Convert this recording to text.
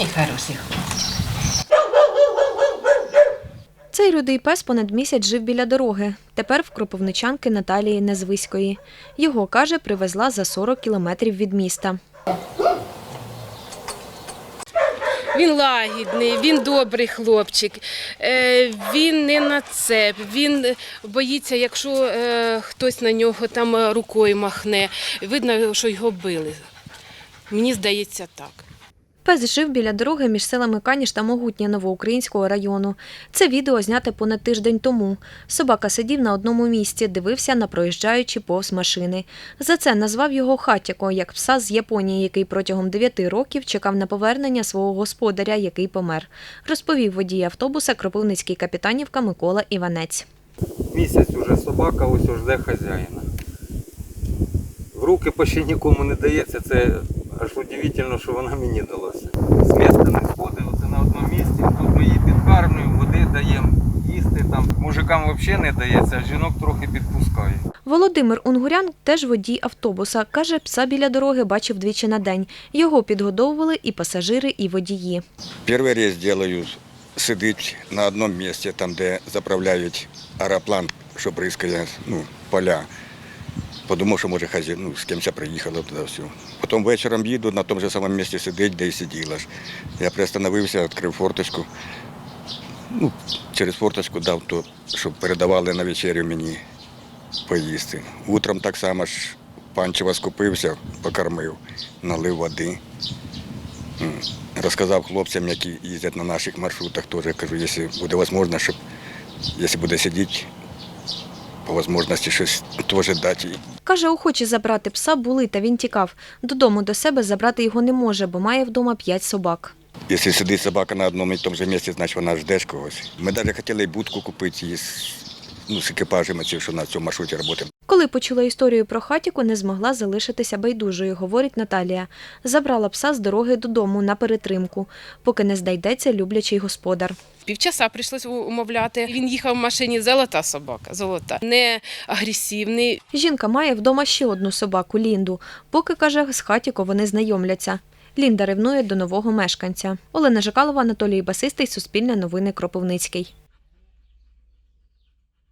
І хороший. Цей рудий пес понад місяць жив біля дороги. Тепер в кропивничанки Наталії Незвиської. Його, каже, привезла за 40 кілометрів від міста. Він лагідний, він добрий хлопчик, е, він не на цеп, він боїться, якщо е, хтось на нього там рукою махне. Видно, що його били. Мені здається так. Пес жив біля дороги між селами Каніш та Могутня Новоукраїнського району. Це відео зняте понад тиждень тому. Собака сидів на одному місці, дивився на проїжджаючі повз машини. За це назвав його Хатяко, як пса з Японії, який протягом 9 років чекав на повернення свого господаря, який помер. Розповів водій автобуса Кропивницький капітанівка Микола Іванець. Місяць уже собака ось жде хазяїна. В руки почти нікому не дається, це аж удивительно, що вона мені далася. З міста не сходить, оце на одному місці. Тут ми її підкармлюємо, води даємо, їсти там. Мужикам взагалі не дається, а жінок трохи підпускає. Володимир Унгурян теж водій автобуса. Каже, пса біля дороги бачив двічі на день. Його підгодовували і пасажири, і водії. Перший рейс делаю, сидить на одному місці, там, де заправляють аероплан, що бризкає ну, поля. Подумав, що може хазяїн, ну, з кимось приїхала туди все. Потім вечором їду, на тому ж самому місці сидить, де і сиділа ж. Я приостановився, відкрив форточку. Ну, через форточку дав то, щоб передавали на вечерю мені поїсти. Утром так само ж панчева скупився, покормив, налив води. Розказав хлопцям, які їздять на наших маршрутах, теж кажу, якщо буде можливо, щоб якщо буде сидіти, по можливості щось теж дати. Каже, охочі забрати пса були, та він тікав. Додому до себе забрати його не може, бо має вдома п'ять собак. Якщо сидить собака на одному і тому же місці, значить вона жде когось. Ми навіть хотіли і будку купити із, ну, з екіпажами, ці, що на цьому маршруті працюємо. Коли почула історію про хатіку, не змогла залишитися байдужою, говорить Наталія. Забрала пса з дороги додому на перетримку, поки не знайдеться люблячий господар. Півчаса прийшлось умовляти. Він їхав в машині золота собака, золота, не агресивний. Жінка має вдома ще одну собаку Лінду. Поки каже, з хатіко вони знайомляться. Лінда ревнує до нового мешканця. Олена Жакалова, Анатолій Басистий, Суспільне новини Кропивницький.